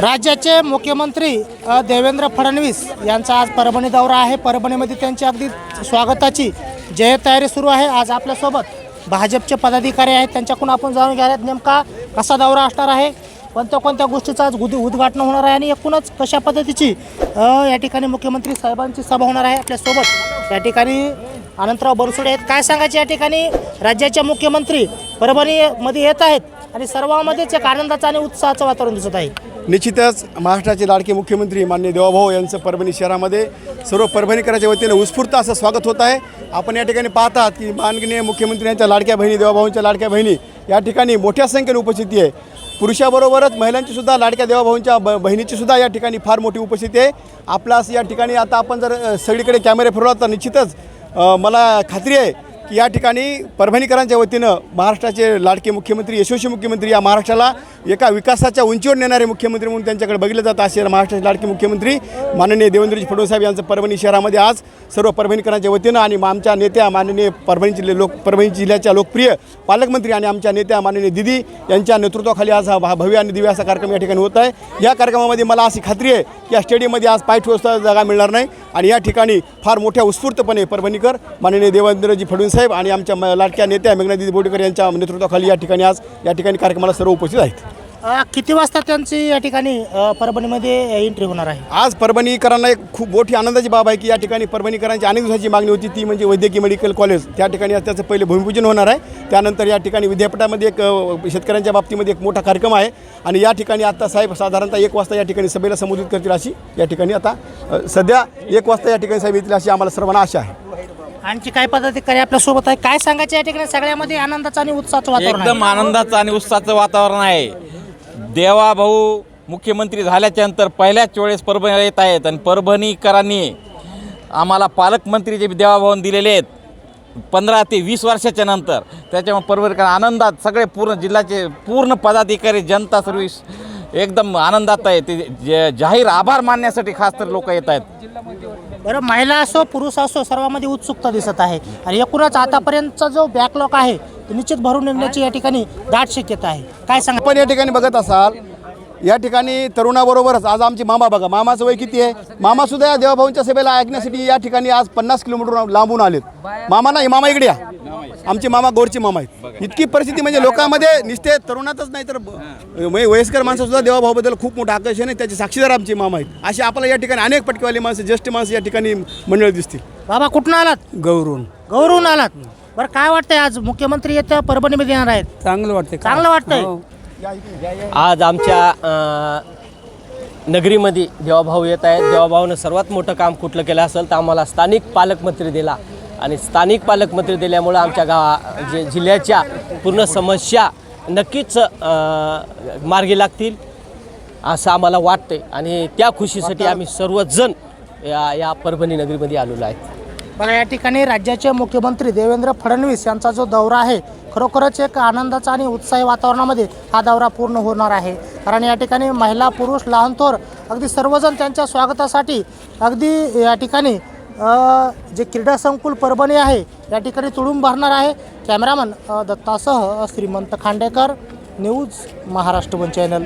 राज्याचे मुख्यमंत्री देवेंद्र फडणवीस यांचा आज परभणी दौरा आहे. परभणीमध्ये त्यांची अगदी स्वागताची जय तयारी सुरू आहे. आज आपल्यासोबत भाजपचे पदाधिकारी आहेत. त्यांच्याकडून आपण जाणून घ्यायला नेमका कसा दौरा असणार आहे. कोणत्या कोणत्या गोष्टीचं आज उद उद्घाटन होणार आहे आणि एकूणच कशा पद्धतीची या ठिकाणी मुख्यमंत्री साहेबांची सभा होणार आहे आपल्यासोबत. या ठिकाणी अनंतराव बनसोडे आहेत. काय सांगायचे या ठिकाणी? राज्याचे मुख्यमंत्री परभणीमध्ये येत आहेत. आणि सर्वांमध्येच एक आनंदाचं आणि उत्साहाचं वातावरण दिसत आहे. निश्चितच महाराष्ट्राचे लाडके मुख्यमंत्री मान्य देवाभाऊ यांचं परभणी शहरामध्ये सर्व परभणीकरांच्या वतीने उत्स्फूर्त असं स्वागत होत आहे. आपण या ठिकाणी पाहतात की माननीय मुख्यमंत्री यांच्या लाडक्या बहिणी देवाभाऊंच्या लाडक्या बहिणी या ठिकाणी मोठ्या संख्येने उपस्थिती आहे. पुरुषाबरोबरच महिलांची सुद्धा लाडक्या देवाभाऊंच्या ब बहिणीची सुद्धा या ठिकाणी फार मोठी उपस्थिती आहे. आपला या ठिकाणी आता आपण जर सगळीकडे कॅमेरे फिरवला तर निश्चितच मला खात्री आहे की या ठिकाणी परभणीकरांच्या वतीनं महाराष्ट्राचे लाडके मुख्यमंत्री यशस्वी मुख्यमंत्री या महाराष्ट्राला एका विकासाच्या उंचीवर नेणारे मुख्यमंत्री म्हणून त्यांच्याकडे बघितलं जात. असे महाराष्ट्राचे लाडके मुख्यमंत्री माननीय देवेंद्रजी फडणवीस साहेब यांचं परभणी शहरामध्ये आज सर्व परभणीकरांच्या वतीनं आणि आमच्या नेत्या माननीय परभणी जिल्हे लोक परभणी जिल्ह्याच्या लोकप्रिय पालकमंत्री आणि आमच्या नेत्या माननीय दिदी यांच्या नेतृत्वाखाली आज हा भा- भव्य आणि दिव्य असा कार्यक्रम या ठिकाणी होत आहे. या कार्यक्रमामध्ये मला अशी खात्री आहे की या स्टेडियममध्ये आज पाय ठेवता जागा मिळणार नाही आणि या ठिकाणी फार मोठ्या उत्स्फूर्तपणे परभणीकर माननीय देवेंद्रजी फडणवीस साहेब आणि आमच्या म- लाडक्या नेत्या मेघनादिदी बोडेकर यांच्या नेतृत्वाखाली या ठिकाणी आज या ठिकाणी कार्यक्रमाला सर्व उपस्थित आहेत. अ, किती वाजता त्यांची या ठिकाणी अ, परभणीमध्ये एंट्री होणार आहे? आज परभणीकरांना एक खूप मोठी आनंदाची बाब आहे की या ठिकाणी परभणीकरांची अनेक दिवसाची मागणी होती ती म्हणजे वैद्यकीय मेडिकल कॉलेज. त्या ठिकाणी आज त्याचं पहिले भूमिपूजन होणार आहे. त्यानंतर या ठिकाणी विद्यापीठामध्ये एक अ, शेतकऱ्यांच्या बाबतीमध्ये एक मोठा कार्यक्रम आहे. आणि या ठिकाणी आता साहेब साधारणतः एक वाजता या ठिकाणी सभेला संबोधित करतील अशी या ठिकाणी आता अ, सध्या एक वाजता या ठिकाणी साहेब येतील अशी आम्हाला सर्वांना आशा आहे. आणखी काय पदाधिकारी आपल्यासोबत आहे? काय सांगायचं या ठिकाणी? सगळ्यामध्ये आनंदाचं आणि उत्साहाचं वातावरण एकदम आहे आनंदाचं आणि उत्साहाचं वातावरण आहे. देवा भाऊ मुख्यमंत्री झाल्याच्यानंतर पहिल्याच वेळेस परभणीला येत आहेत आणि परभणीकरांनी आम्हाला पालकमंत्री जे देवाभाऊन दिलेले आहेत पंधरा ते वीस वर्षाच्या नंतर त्याच्यामुळे परभणीकर आनंदात सगळे पूर्ण जिल्ह्याचे पूर्ण पदाधिकारी जनता सर्विस एकदम आनंदात आहे. ते जे- जाहीर आभार मानण्यासाठी खास तर लोक येत आहेत. बरं महिला असो पुरुष असो सर्वांमध्ये उत्सुकता दिसत आहे. आणि एकूणच आतापर्यंतचा जो बॅकलॉग आहे तो निश्चित भरून निघण्याची या ठिकाणी दाट शक्यता आहे. काय सांगा? आपण या ठिकाणी बघत असाल या ठिकाणी तरुणाबरोबरच आज आमचे मामा बघा मामाचं वय किती आहे? मामा सुद्धा या देवाभाऊंच्या सभेला ऐकण्यासाठी या ठिकाणी आज पन्नास किलोमीटर लांबून आलेत. मामा नाही मामा इकडे या. आमचे मामा गोरचे मामा आहेत. इतकी परिस्थिती म्हणजे लोकांमध्ये निस्ते तरुणातच नाही तर म्हणजे वयस्कर माणसं सुद्धा देवाभाऊबद्दल खूप मोठं आकर्षण आहे. त्याचे साक्षीदार आमचे मामा आहेत. असे आपल्याला या ठिकाणी अनेक पटकेवाली माणसं ज्येष्ठ माणसं या ठिकाणी मंडळ दिसतील. बाबा कुठून आलात? गौरवून गौरवून आलात. बरं काय वाटतंय आज मुख्यमंत्री येत्या परभणीमध्ये येणार आहेत? चांगलं वाटते चांगलं वाटतंय? आज आमच्या नगरीमध्ये देवाभाऊ येत आहेत देवाभाऊनं सर्वात मोठं काम कुठलं केलं असेल तर आम्हाला स्थानिक पालकमंत्री दिला. आणि स्थानिक पालकमंत्री दिल्यामुळं आमच्या गावा जे जिल्ह्याच्या पूर्ण समस्या नक्कीच मार्गी लागतील असं आम्हाला वाटते आणि त्या खुशीसाठी आम्ही सर्वजण या या परभणी नगरीमध्ये आलेलो आहेत बघा या ठिकाणी राज्याचे मुख्यमंत्री देवेंद्र फडणवीस यांचा जो दौरा आहे खरोखरच एक आनंदाचा आणि उत्साही वातावरणामध्ये हा दौरा पूर्ण होणार आहे. कारण या ठिकाणी महिला पुरुष लहान थोर अगदी सर्वजण त्यांच्या स्वागतासाठी अगदी या ठिकाणी जे क्रीडा संकुल परभणी आहे या ठिकाणी तुळून भरणार आहे. Cameraman दत्तासह Shrimant Khandekar news Maharashtra one channel.